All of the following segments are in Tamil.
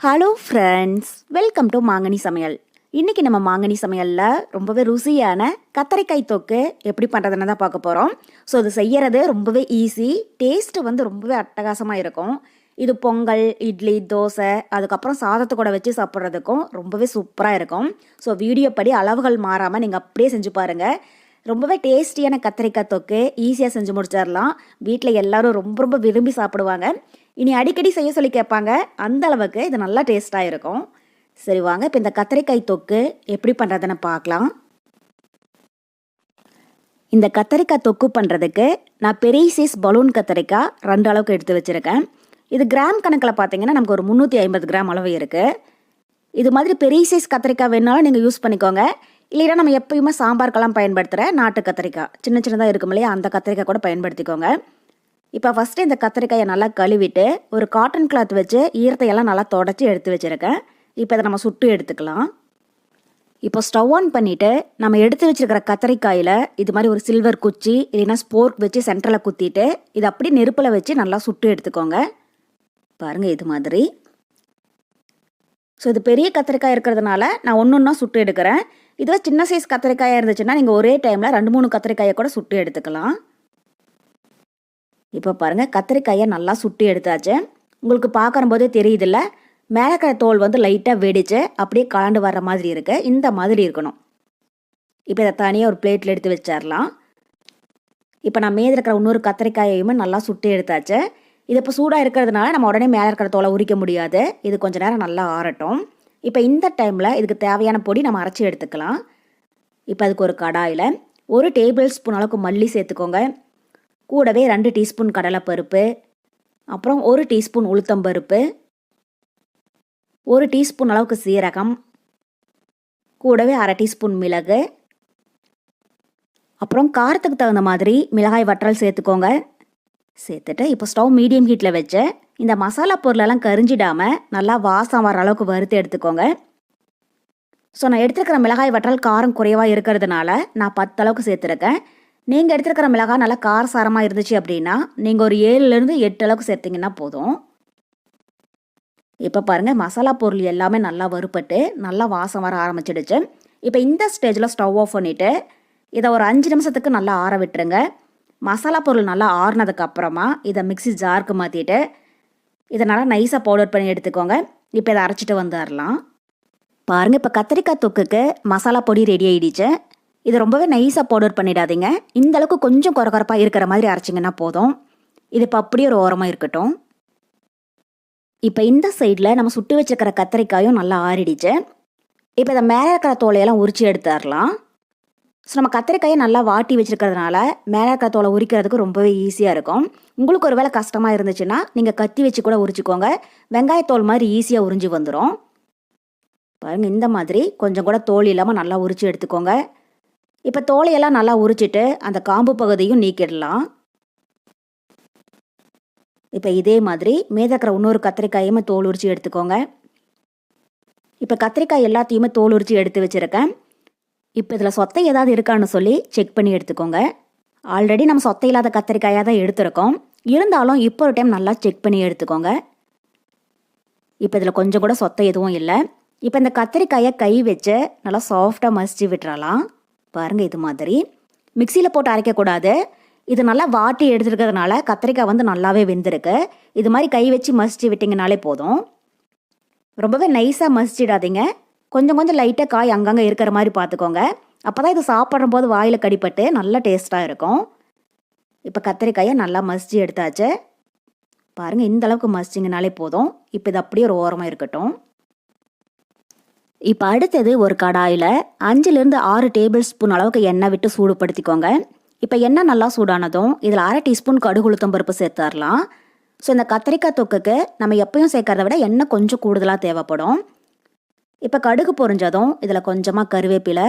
ஹலோ ஃப்ரெண்ட்ஸ் வெல்கம் டு மாங்கனி சமையல் இன்றைக்கி நம்ம மாங்கனி சமையலில் ரொம்பவே ருசியான கத்தரிக்காய் தொக்கு எப்படி பண்ணுறதுன்னு தான் பார்க்க போகிறோம் ஸோ இது செய்யறது ரொம்பவே ஈஸி டேஸ்ட்டு வந்து ரொம்பவே அட்டகாசமாக இருக்கும். இது பொங்கல் இட்லி தோசை அதுக்கப்புறம் சாதத்தை கூட வச்சு சாப்பிட்றதுக்கும் ரொம்பவே சூப்பராக இருக்கும். ஸோ வீடியோ படி அளவுகள் மாறாமல் நீங்கள் அப்படியே செஞ்சு பாருங்கள் ரொம்பவே டேஸ்டியான கத்திரிக்காய் தொக்கு ஈஸியாக செஞ்சு முடிச்சிடலாம். வீட்டில் எல்லோரும் ரொம்ப ரொம்ப விரும்பி சாப்பிடுவாங்க. இனி அடிக்கடி செய்ய சொல்லி கேட்பாங்க. அந்த அளவுக்கு இது நல்லா டேஸ்ட்டாக இருக்கும். சரி வாங்க. இப்போ இந்த கத்தரிக்காய் தொக்கு எப்படி பண்ணுறதுன்னு பார்க்கலாம். இந்த கத்தரிக்காய் தொக்கு பண்ணுறதுக்கு நான் பெரிய சைஸ் பலூன் கத்தரிக்காய் ரெண்டு அளவுக்கு எடுத்து வச்சுருக்கேன். இது கிராம் கணக்கில் பார்த்தீங்கன்னா நமக்கு ஒரு முந்நூற்றி ஐம்பது கிராம் அளவு இருக்குது இது மாதிரி பெரிய சைஸ் கத்திரிக்காய் வேணாலும் நீங்கள் யூஸ் பண்ணிக்கோங்க. இல்லைன்னா நம்ம எப்பயுமே சாம்பாருக்கெல்லாம் பயன்படுத்துகிற நாட்டு கத்திரிக்காய். சின்ன சின்னதாக இருக்கும் இல்லையா? அந்த கத்திரிக்காய் கூட பயன்படுத்திக்கோங்க. இப்போ ஃபஸ்ட்டு இந்த கத்திரிக்காயை நல்லா கழுவிட்டு ஒரு காட்டன் கிளாத் வச்சு ஈரத்தையெல்லாம் நல்லா தொடச்சி எடுத்து வச்சுருக்கேன். இப்போ இதை நம்ம சுட்டு எடுத்துக்கலாம். இப்போ ஸ்டவ் ஆன் பண்ணிவிட்டு நம்ம எடுத்து வச்சுருக்கிற கத்திரிக்காயில் இது மாதிரி ஒரு சில்வர் குச்சி இல்லைன்னா ஸ்போர்க் வச்சு சென்டரில் குத்திட்டு இதை அப்படியே நெருப்பில் வச்சு நல்லா சுட்டு எடுத்துக்கோங்க. பாருங்கள் இது மாதிரி. ஸோ இது பெரிய கத்திரிக்காய் இருக்கிறதுனால நான் ஒன்று ஒன்றா சுட்டு எடுக்கிறேன். இதுவே சின்ன சைஸ் கத்திரிக்காயாக இருந்துச்சுன்னா நீங்கள் ஒரே டைமில் ரெண்டு மூணு கத்திரிக்காயை கூட சுட்டு எடுத்துக்கலாம். இப்போ பாருங்கள் கத்திரிக்காயை நல்லா சுட்டு எடுத்தாச்சு. உங்களுக்கு பார்க்குற தெரியுதுல்ல மேலக்கிற தோல் வந்து லைட்டாக வெடிச்சு அப்படியே கலண்டு வர்ற மாதிரி இருக்கு. இந்த மாதிரி இருக்கணும். இப்போ இதை தனியாக ஒரு பிளேட்டில் எடுத்து வச்சிடலாம் இப்போ நான் மேலே இருக்கிற இன்னொரு கத்திரிக்காயையுமே நல்லா சுட்டு எடுத்தாச்சு. இது இப்போ சூடாக இருக்கிறதுனால நம்ம உடனே மேலே இருக்கிற தோலை உரிக்க முடியாது. இது கொஞ்ச நேரம் நல்லா ஆறட்டும். இப்போ இந்த டைமில் இதுக்கு தேவையான பொடி நம்ம அரைச்சி எடுத்துக்கலாம். இப்போ அதுக்கு ஒரு கடாயில் ஒரு டேபிள் ஸ்பூன் அளவுக்கு மல்லி சேர்த்துக்கோங்க. கூடவே ரெண்டு டீஸ்பூன் கடலைப்பருப்பு அப்புறம் ஒரு டீஸ்பூன் உளுத்தம்பருப்பு ஒரு டீஸ்பூன் அளவுக்கு சீரகம் கூடவே அரை டீஸ்பூன் மிளகு அப்புறம் காரத்துக்கு தகுந்த மாதிரி மிளகாய் வற்றல் சேர்த்துக்கோங்க. சேர்த்துட்டு இப்போ ஸ்டவ் மீடியம் ஹீட்டில் வச்சு இந்த மசாலா பொருளெல்லாம் கரிஞ்சிடாமல் நல்லா வாசம் வர அளவுக்கு வறுத்து எடுத்துக்கோங்க. ஸோ நான் எடுத்துருக்கிற மிளகாய் வற்றல் காரம் குறைவாக இருக்கிறதுனால நான் பத்து அளவுக்கு சேர்த்துருக்கேன். நீங்கள் எடுத்துருக்கிற மிளகாய் நல்லா காரசாரமாக இருந்துச்சு அப்படின்னா நீங்கள் ஒரு ஏழுலேருந்து எட்டு அளவுக்கு சேர்த்திங்கன்னா போதும். இப்போ பாருங்கள் மசாலா பொருள் எல்லாமே நல்லா வறுப்பட்டு நல்லா வாசம் வர ஆரம்பிச்சிடுச்சு. இப்போ இந்த ஸ்டேஜில் ஸ்டவ் ஆஃப் பண்ணிவிட்டு இதை ஒரு அஞ்சு நிமிஷத்துக்கு நல்லா ஆற விட்டுருங்க. மசாலா பொருள் நல்லா ஆறுனதுக்கப்புறமா இதை மிக்ஸி ஜாருக்கு மாற்றிட்டு இதை நல்லா நைஸாக பவுடர் பண்ணி எடுத்துக்கோங்க. இப்போ இதை அரைச்சிட்டு வந்துடலாம் பாருங்கள் இப்போ கத்திரிக்காய் தொக்குக்கு மசாலா பொடி ரெடி ஆயிடுச்சு. இது ரொம்பவே நைஸாக பவுடர் பண்ணிடாதீங்க. இந்த அளவுக்கு கொஞ்சம் குறகுறப்பாக இருக்கிற மாதிரி அரைச்சிங்கன்னா போதும். இது இப்போ அப்படியே ஒரு ஓரமாக இருக்கட்டும். இப்போ இந்த சைடில் நம்ம சுட்டு வச்சிருக்கிற கத்திரிக்காயும் நல்லா ஆறிடுச்சு. இப்போ இதை மேலே இருக்கிற தோலையெல்லாம் உரிச்சு எடுத்துடலாம். ஸோ நம்ம கத்திரிக்காயை நல்லா வாட்டி வச்சுருக்கிறதுனால மேலே இருக்கிற தோலை உரிக்கிறதுக்கு ரொம்பவே ஈஸியாக இருக்கும். உங்களுக்கு ஒரு வேளை கஷ்டமாக இருந்துச்சுன்னா நீங்கள் கத்தி வச்சு கூட உரிச்சுக்கோங்க. வெங்காயத்தோல் மாதிரி ஈஸியாக உறிஞ்சி வந்துடும் பாருங்கள் இந்த மாதிரி கொஞ்சம் கூட தோல் இல்லாமல் நல்லா உரிச்சு எடுத்துக்கோங்க. இப்போ தோலையெல்லாம் நல்லா உரிச்சிட்டு அந்த காம்பு பகுதியும் நீக்கிடலாம். இப்போ இதே மாதிரி மேதக்கிற இன்னொரு கத்திரிக்காயுமே தோல் உரிச்சு எடுத்துக்கோங்க. இப்போ கத்திரிக்காய் எல்லாத்தையுமே தோல் உரிச்சு எடுத்து வச்சுருக்கேன். இப்போ இதில் சொத்தை ஏதாவது இருக்கான்னு சொல்லி செக் பண்ணி எடுத்துக்கோங்க. ஆல்ரெடி நம்ம சொத்தை இல்லாத கத்திரிக்காயாக தான் எடுத்திருக்கோம். இருந்தாலும் இப்போ ஒரு டைம் நல்லா செக் பண்ணி எடுத்துக்கோங்க. இப்போ இதில் கொஞ்சம் கூட சொத்தை எதுவும் இல்லை. இப்போ இந்த கத்திரிக்காயை கை வச்சு நல்லா சாஃப்டாக மசிச்சு விட்டுறலாம். பாருங்கள் இது மாதிரி. மிக்சியில் போட்டு அரைக்கக்கூடாது இது நல்லா வாட்டி எடுத்துருக்கிறதுனால கத்திரிக்காய் வந்து நல்லாவே வெந்திருக்கு. இது மாதிரி கை வச்சு மசிச்சு விட்டிங்கனாலே போதும். ரொம்பவே நைஸாக மசிச்சிடாதீங்க. கொஞ்சம் கொஞ்சம் லைட்டாக காய் அங்கங்கே இருக்கிற மாதிரி பார்த்துக்கோங்க அப்போ தான் இது சாப்பிட்ற போது வாயில் கடிப்பட்டு நல்லா டேஸ்ட்டாக இருக்கும். இப்போ கத்திரிக்காயை நல்லா மசிச்சு எடுத்தாச்சு. பாருங்கள் இந்த அளவுக்கு மசிச்சிங்கனாலே போதும். இப்போ இது அப்படியே ஒரு ஓரமாக இருக்கட்டும். இப்போ அடுத்தது ஒரு கடாயில் அஞ்சுலேருந்து ஆறு டேபிள் ஸ்பூன் அளவுக்கு எண்ணெய் விட்டு சூடுபடுத்திக்கோங்க. இப்போ எண்ணெய் நல்லா சூடானதும் இதில் அரை டீஸ்பூன் கடுகு உளுத்தம் பருப்பு சேர்த்துடலாம் ஸோ இந்த கத்திரிக்காய் தொக்குக்கு நம்ம எப்பயும் சேர்க்கறத விட எண்ணெய் கொஞ்சம் கூடுதலாக தேவைப்படும். இப்போ கடுகு பொறிஞ்சதும் இதில் கொஞ்சமாக கருவேப்பிலை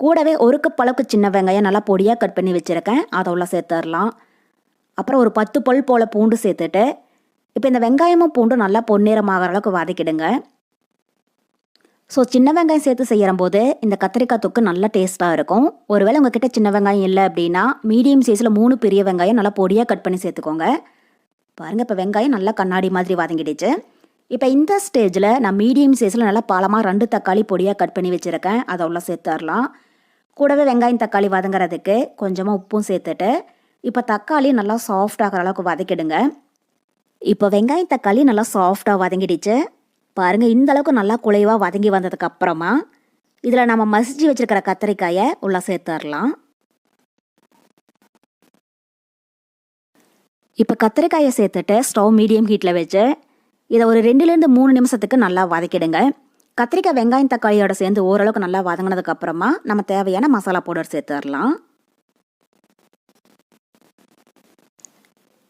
கூடவே ஒரு கப் அளவுக்கு சின்ன வெங்காயம் நல்லா பொடியாக கட் பண்ணி வச்சுருக்கேன். அதை உள்ள சேர்த்துடலாம் அப்புறம் ஒரு பத்து பல் போல் பூண்டு சேர்த்துட்டு இப்போ இந்த வெங்காயமும் பூண்டும் நல்லா பொன்னிறமாகற அளவுக்கு வதக்கிடுங்க. ஸோ சின்ன வெங்காயம் சேர்த்து செய்கிற போது இந்த கத்திரிக்காய் தொக்கு நல்ல டேஸ்ட்டாக இருக்கும். ஒருவேளை உங்ககிட்ட சின்ன வெங்காயம் இல்லை அப்படின்னா மீடியம் சைஸில் மூணு பெரிய வெங்காயம் நல்லா பொடியாக கட் பண்ணி சேர்த்துக்கோங்க. பாருங்கள் இப்போ வெங்காயம் நல்லா கண்ணாடி மாதிரி வதங்கிடுச்சு. இப்போ இந்த ஸ்டேஜில் நான் மீடியம் சைஸில் நல்லா பழமாக ரெண்டு தக்காளி பொடியாக கட் பண்ணி வச்சுருக்கேன். அதை உள்ள சேர்த்துடலாம் கூடவே வெங்காயம் தக்காளி வதங்குறதுக்கு கொஞ்சமாக உப்பும் சேர்த்துட்டு இப்போ தக்காளி நல்லா சாஃப்ட் ஆகிற அளவுக்கு வதக்கிடுங்க. இப்போ வெங்காயம் தக்காளி நல்லா சாஃப்டாக வதங்கிடுச்சு. பாருங்கள் இந்த அளவுக்கு நல்லா குலைவாக வதங்கி வந்ததுக்கு அப்புறமா இதில் நம்ம மசிச்சு வச்சிருக்கிற கத்திரிக்காயை உள்ள சேர்த்துடலாம். இப்போ கத்திரிக்காயை சேர்த்துட்டு ஸ்டவ் மீடியம் ஹீட்டில் வச்சு இதை ஒரு ரெண்டுலேருந்து மூணு நிமிஷத்துக்கு நல்லா வதக்கிடுங்க. கத்திரிக்காய் வெங்காயம் தக்காளியோட சேர்ந்து ஓரளவுக்கு நல்லா வதங்கினதுக்கப்புறமா நம்ம தேவையான மசாலா பவுடர் சேர்த்துடலாம்.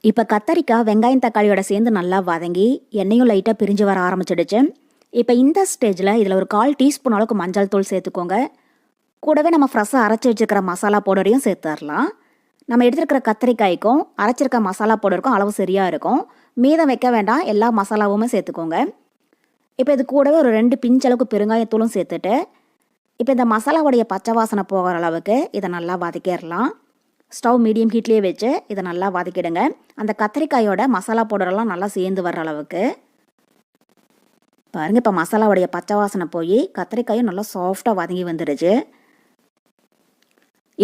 இப்போ கத்தரிக்காய் வெங்காயம் தக்காளியோட சேர்ந்து நல்லா வதங்கி எண்ணெயும் லைட்டாக பிரிஞ்சு வர ஆரம்பிச்சிடுச்சு. இப்போ இந்த ஸ்டேஜில் இதில் ஒரு கால் டீஸ்பூன் அளவுக்கு மஞ்சள் தூள் சேர்த்துக்கோங்க. கூடவே நம்ம ஃப்ரெஷ்ஷாக அரைச்சி வச்சுருக்கிற மசாலா பவுடரையும் சேர்த்துடலாம். நம்ம எடுத்துருக்கிற கத்திரிக்காய்க்கும் அரைச்சிருக்க மசாலா பவுடருக்கும் அளவு சரியாக இருக்கும். மீதம் வைக்க வேண்டாம் எல்லா மசாலாவுமே சேர்த்துக்கோங்க. இப்போ இது கூடவே ஒரு ரெண்டு பிஞ்ச் அளவுக்கு பெருங்காயத்தூளும் சேர்த்துட்டு இப்போ இந்த மசாலாவுடைய பச்சை வாசனை போகிற அளவுக்கு இதை நல்லா வதக்கிடலாம். ஸ்டவ் மீடியம் ஹீட்லேயே வச்சு இதை நல்லா வதக்கிடுங்க. அந்த கத்திரிக்காயோட மசாலா பவுடரெல்லாம் நல்லா சேர்ந்து வர்ற அளவுக்கு. பாருங்கள் இப்போ மசாலாவுடைய பச்சை வாசனை போய் கத்திரிக்காயும் நல்லா சாஃப்டாக வதங்கி வந்துடுச்சு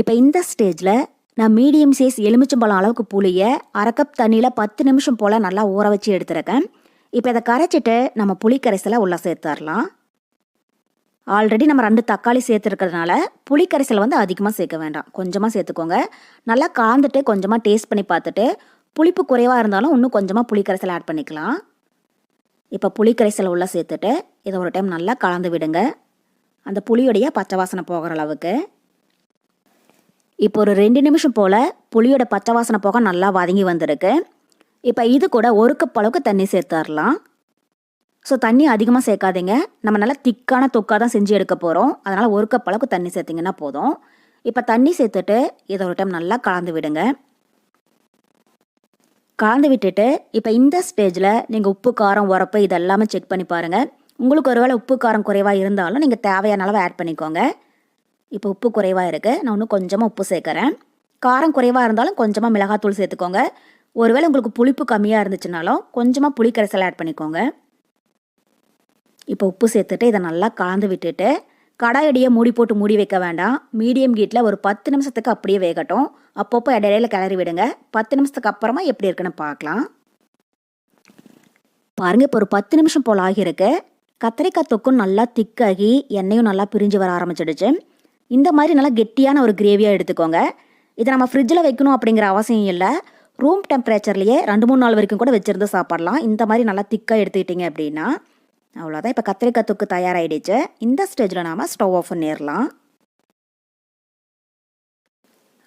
இப்போ இந்த ஸ்டேஜில் நான் மீடியம் சைஸ் எலுமிச்சம்பழம் அளவுக்கு புளியை அரை கப் தண்ணியில் பத்து நிமிஷம் போல் நல்லா ஊற வச்சு எடுத்துருக்கேன். இப்போ இதை கரைச்சிட்டு நம்ம புளி கரைசலை உள்ளே சேர்த்துடலாம் ஆல்ரெடி நம்ம ரெண்டு தக்காளி சேர்த்துருக்கிறதுனால புளி கரைசல் வந்து அதிகமாக சேர்க்க வேண்டாம். கொஞ்சமாக சேர்த்துக்கோங்க. நல்லா கலந்துட்டு கொஞ்சமாக டேஸ்ட் பண்ணி பார்த்துட்டு புளிப்பு குறைவாக இருந்தாலும் இன்னும் கொஞ்சமாக புளி கரைசல் ஆட் பண்ணிக்கலாம். இப்போ புளி கரைசல் உள்ள சேர்த்துட்டு இதை ஒரு டைம் நல்லா கலந்து விடுங்க. அந்த புளியோடைய பச்சை வாசனை போகிற அளவுக்கு. இப்போ ஒரு ரெண்டு நிமிஷம் போல் புளியோட பச்சை வாசனை போக நல்லா வதங்கி வந்திருக்கு. இப்போ இது கூட ஒரு கப் அளவுக்கு தண்ணி சேர்த்துடலாம் ஸோ தண்ணி அதிகமாக சேர்க்காதீங்க. நம்ம நல்லா திக்கான தொக்காக தான் செஞ்சு எடுக்க போகிறோம் அதனால் ஒரு கப் அளவுக்கு தண்ணி சேர்த்திங்கன்னா போதும். இப்போ தண்ணி சேர்த்துட்டு இதை ஒரு டைம் நல்லா கலந்து விடுங்க. கலந்து விட்டுட்டு இப்போ இந்த ஸ்டேஜில் நீங்கள் உப்பு காரம் உரப்பு இதெல்லாமே செக் பண்ணி பாருங்கள் உங்களுக்கு ஒருவேளை உப்பு காரம் குறைவாக இருந்தாலும் நீங்கள் தேவையான அளவு ஆட் பண்ணிக்கோங்க. இப்போ உப்பு குறைவாக இருக்குது நான் இன்னும் கொஞ்சமாக உப்பு சேர்க்குறேன். காரம் குறைவாக இருந்தாலும் கொஞ்சமாக மிளகாத்தூள் சேர்த்துக்கோங்க. ஒருவேளை உங்களுக்கு புளிப்பு கம்மியாக இருந்துச்சுனாலும் கொஞ்சமாக புளிக்கரைசல் ஆட் பண்ணிக்கோங்க. இப்போ உப்பு சேர்த்துட்டு இதை நல்லா கலந்து விட்டுட்டு கடாயடியை மூடி போட்டு மூடி வைக்க வேண்டாம். மீடியம் ஹீட்டில் ஒரு பத்து நிமிஷத்துக்கு அப்படியே வேகட்டும். அப்பப்போ இடையில கிளறி விடுங்க. பத்து நிமிஷத்துக்கு அப்புறமா எப்படி இருக்குன்னு பார்க்கலாம். பாருங்கள் இப்போ ஒரு பத்து நிமிஷம் போல் ஆகியிருக்கு. கத்திரிக்காய் தொக்கும் நல்லா திக்காகி எண்ணெயும் நல்லா பிரிஞ்சு வர ஆரம்பிச்சிடுச்சு. இந்த மாதிரி நல்லா கெட்டியான ஒரு கிரேவியாக எடுத்துக்கோங்க. இதை நம்ம ஃப்ரிட்ஜில் வைக்கணும் அப்படிங்கிற அவசியம் இல்லை. ரூம் டெம்பரேச்சர்லேயே ரெண்டு மூணு நாள் வரைக்கும் கூட வச்சுருந்து சாப்பிட்லாம். இந்த மாதிரி நல்லா திக்காக எடுத்துக்கிட்டிங்க அப்படின்னா அவ்வளோதான் இப்போ கத்திரிக்காய் தொக்கு தயாராகிடுச்சு இந்த ஸ்டேஜில் நாம் ஸ்டவ் ஆஃப் பண்ணிடலாம்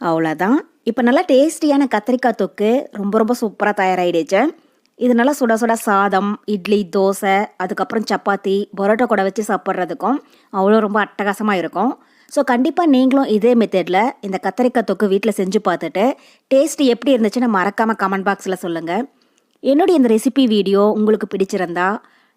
அவ்வளோதான் இப்போ நல்லா டேஸ்டியான கத்திரிக்காய் தொக்கு ரொம்ப ரொம்ப சூப்பராக தயாராகிடுச்சு இது நல்லா சுட சுட சாதம் இட்லி தோசை அதுக்கப்புறம் சப்பாத்தி பரோட்டா கூட வச்சு சாப்பிட்றதுக்கும் அவ்வளோ ரொம்ப அட்டகாசமாக இருக்கும். ஸோ கண்டிப்பாக நீங்களும் இதே மெத்தடில் இந்த கத்திரிக்காய் தொக்கு வீட்டில் செஞ்சு பார்த்துட்டு டேஸ்ட் எப்படி இருந்துச்சுன்னு மறக்காமல் கமெண்ட் பாக்ஸில் சொல்லுங்கள் என்னுடைய இந்த ரெசிபி வீடியோ உங்களுக்கு பிடிச்சிருந்தா